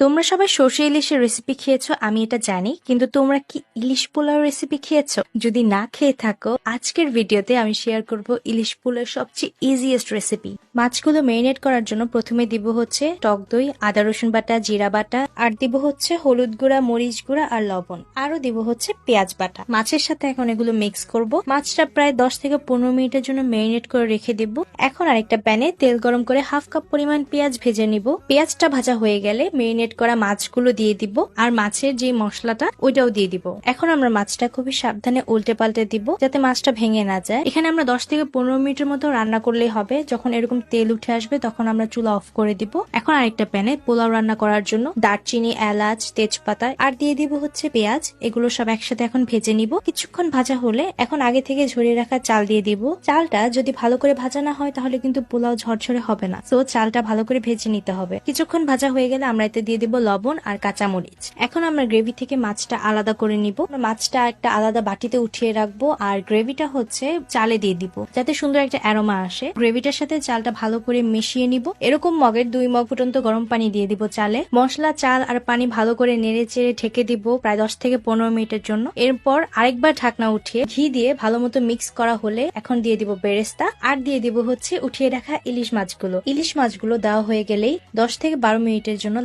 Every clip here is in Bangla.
তোমরা সবাই সর্ষে ইলিশের রেসিপি খেয়েছো, আমি এটা জানি, কিন্তু তোমরা কি ইলিশ পোলাও রেসিপি খেয়েছো? যদি না খেয়ে থাকো, আজকের ভিডিওতে আমি শেয়ার করব ইলিশ পোলাও সবচেয়ে ইজিয়েস্ট রেসিপি মাছগুলো মেরিনেট করার জন্য প্রথমে দিব হচ্ছে টক দই, আদা রসুন বাটা, জিরা বাটা, আর দিব হচ্ছে হলুদ গুঁড়া, মরিচ গুঁড়া আর লবণ। আরও দিব হচ্ছে পেঁয়াজ বাটা। মাছের সাথে এখন এগুলো মিক্স করব। মাছটা প্রায় দশ থেকে পনেরো মিনিটের জন্য মেরিনেট করে রেখে দিব। এখন আরেকটা প্যানে তেল গরম করে হাফ কাপ পরিমাণ পেঁয়াজ ভেজে নিব। পেঁয়াজটা ভাজা হয়ে গেলে মেরিনেট করা মাছগুলো দিয়ে দিব, আর মাছের যে মশলাটা, ওইটাও দিয়ে দিব। এখন আমরা মাছটা খুবই সাবধানে উল্টে পাল্টে দিব, যাতে মাছটা ভেঙে না যায়। এখানে আমরা দশ থেকে পনেরো মিনিটের মতো রান্না করলেই হবে। যখন এরকম তেল উঠে আসবে, তখন আমরা চুলা অফ করে দিব। এখন আরেকটা প্যানে পোলাও রান্না করার জন্য দারচিনি, এলাচ, তেজপাতা, আর দিয়ে দিব হচ্ছে পেঁয়াজ। এগুলো সব একসাথে এখন ভেজে নিব। কিছুক্ষণ ভাজা হলে এখন আগে থেকে ঝরিয়ে রাখা চাল দিয়ে দিব। চালটা যদি ভালো করে ভাজা না হয়, তাহলে কিন্তু পোলাও ঝরঝরে হবে না। তো চালটা ভালো করে ভেজে নিতে হবে। কিছুক্ষণ ভাজা হয়ে গেলে আমরা এতে দিয়ে দিব লবণ আর কাঁচামরিচ। এখন আমরা গ্রেভি থেকে মাছটা আলাদা করে নিব। মাছটা একটা আলাদা বাটিতে উঠিয়ে রাখব আর গ্রেভিটা হচ্ছে চালে দিয়ে দিব, যাতে সুন্দর একটা অ্যারোমা আসে। গ্রেভিটার সাথে চালটা ভালো করে মিশিয়ে নিব। এরকম মগের দুই মগ ফুটন্ত গরম পানি দিয়ে দিব চালে। মশলা, চাল আর পানি ভালো করে নেড়ে চেড়ে ঢেকে দিব প্রায় দশ থেকে পনেরো মিনিটের জন্য। এরপর আরেকবার ঢাকনা উঠিয়ে ঘি দিয়ে ভালো মতো মিক্স করা হলে এখন দিয়ে দিব বেরেস্তা। আর দিয়ে দিব হচ্ছে উঠিয়ে রাখা ইলিশ মাছগুলো। ইলিশ মাছগুলো দেওয়া হয়ে গেলেই দশ থেকে বারো মিনিটের জন্য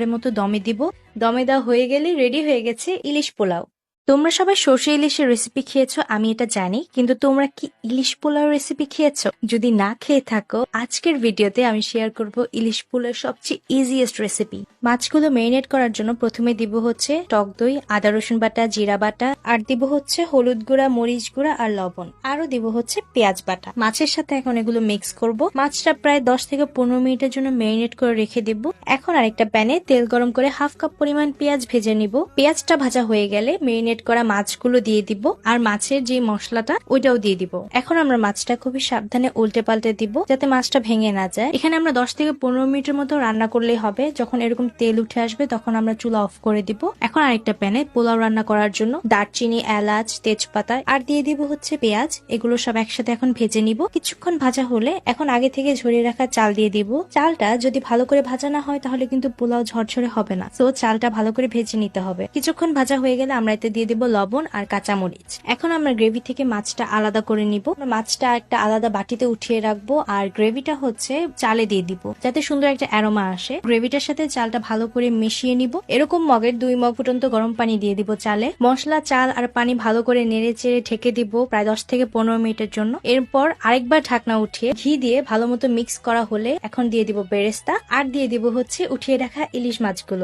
লাস্টবারের মতো দমে দিব। দমে দেওয়া হয়ে গেলে রেডি হয়ে গেছে ইলিশ পোলাও। তোমরা সবাই সর্ষে ইলিশের রেসিপি খেয়েছো, আমি এটা জানি, কিন্তু তোমরা কি ইলিশ পোলাও রেসিপি খেয়েছো? যদি না খেয়ে থাকো, আজকের ভিডিওতে আমি শেয়ার করব ইলিশ পোলাও সবচেয়ে ইজিয়েস্ট রেসিপি মাছগুলো মেরিনেট করার জন্য প্রথমে দিব হচ্ছে টক দই, আদা রসুন বাটা, জিরা বাটা, আর দিব হচ্ছে হলুদ গুঁড়া, মরিচ গুঁড়া, আর লবণ। আরও দিব হচ্ছে পেঁয়াজ বাটা। মাছের সাথে এখন এগুলো মিক্স করব। মাছটা প্রায় দশ থেকে পনেরো মিনিটের জন্য মেরিনেট করে রেখে দিব। এখন আরেকটা প্যানে তেল গরম করে হাফ কাপ পরিমাণ পেঁয়াজ ভেজে নিব। পেঁয়াজটা ভাজা হয়ে গেলে মেরিনেট করা মাছগুলো দিয়ে দিব, আর মাছের যে মশলাটা, ওইটাও দিয়ে দিব। এখন আমরা মাছটা খুবই সাবধানে উল্টে পাল্টে দিব, যাতে মাছটা ভেঙে না যায়। এখানে আমরা দশ থেকে পনেরো মিনিটের মতো রান্না করলেই হবে। যখন এরকম তেল উঠে আসবে, তখন আমরা চুলা অফ করে দিব। এখন আরেকটা প্যানে পোলাও রান্না করার জন্য দারচিনি, এলাচ, তেজপাতা, আর দিয়ে দিব হচ্ছে পেঁয়াজ। এগুলো সব একসাথে এখন ভেজে নিব। কিছুক্ষণ ভাজা হলে এখন আগে থেকে ঝরিয়ে রাখা চাল দিয়ে দিব। চালটা যদি ভালো করে ভাজা না হয়, তাহলে কিন্তু পোলাও ঝরঝরে হবে না। তো চালটা ভালো করে ভেজে নিতে হবে। কিছুক্ষণ ভাজা হয়ে গেলে আমরা এতে দিয়ে দিব লবণ আর কাঁচামরিচ। এখন আমরা গ্রেভি থেকে মাছটা আলাদা করে নিব। মাছটা একটা আলাদা বাটিতে উঠিয়ে রাখব আর গ্রেভিটা হচ্ছে চালে দিয়ে দিব, যাতে সুন্দর একটা অ্যারোমা আসে। গ্রেভিটার সাথে চালটা ভালো করে মিশিয়ে নিব। এরকম মগের দুই মগ ফুটন্ত গরম পানি দিয়ে দিব চালে। মশলা, চাল আর পানি ভালো করে নেড়ে চেড়ে ঢেকে দিব প্রায় দশ থেকে পনেরো মিনিটের জন্য। এরপর আরেকবার ঢাকনা উঠিয়ে ঘি দিয়ে ভালো মতো মিক্স করা হলে এখন দিয়ে দিব বেরেস্তা। আর দিয়ে দিব হচ্ছে উঠিয়ে রাখা ইলিশ মাছগুলো।